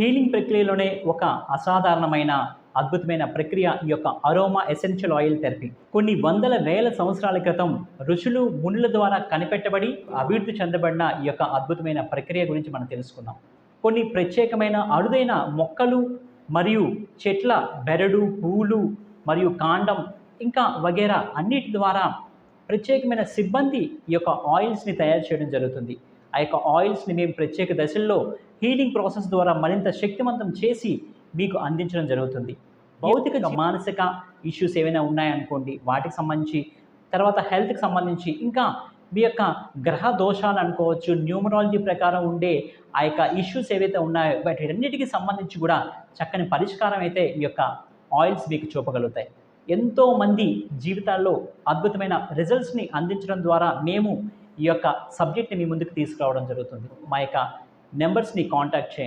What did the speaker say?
Healing ప్రక్రియలోనే ఒక అసాధారణమైన అద్భుతమైన ప్రక్రియ ఈ యొక్క అరోమా ఎసెన్షియల్ ఆయిల్ థెరపీ. కొన్ని వందల వేల సంవత్సరాల క్రితం ఋషులు మునుల ద్వారా కనిపెట్టబడి అభివృద్ధి చెందబడిన ఈ యొక్క అద్భుతమైన ప్రక్రియ గురించి మనం తెలుసుకుందాం. కొన్ని ప్రత్యేకమైన అరుదైన మొక్కలు మరియు చెట్ల బెరడు పూలు మరియు కాండం ఇంకా వగేరా అన్నిటి ద్వారా ప్రత్యేకమైన సిబ్బంది ఈ యొక్క ఆయిల్స్ని తయారు చేయడం జరుగుతుంది. ఆ యొక్క ఆయిల్స్ని మేము ప్రత్యేక దశల్లో హీలింగ్ ప్రాసెస్ ద్వారా మరింత శక్తివంతం చేసి మీకు అందించడం జరుగుతుంది. భౌతిక మానసిక ఇష్యూస్ ఏవైనా ఉన్నాయనుకోండి వాటికి సంబంధించి తర్వాత హెల్త్కి సంబంధించి ఇంకా మీ యొక్క గ్రహ దోషాలు అనుకోవచ్చు న్యూమరాలజీ ప్రకారం ఉండే ఆ యొక్క ఇష్యూస్ ఏవైతే ఉన్నాయో వాటిన్నిటికి సంబంధించి కూడా చక్కని పరిష్కారం అయితే ఈ యొక్క ఆయిల్స్ మీకు చూపగలుగుతాయి. ఎంతో మంది జీవితాల్లో అద్భుతమైన రిజల్ట్స్ని అందించడం ద్వారా మేము ఈ యొక్క సబ్జెక్ట్ని మీ ముందుకు తీసుకురావడం జరుగుతుంది. మా యొక్క నెంబర్స్ని కాంటాక్ట్ చేయండి.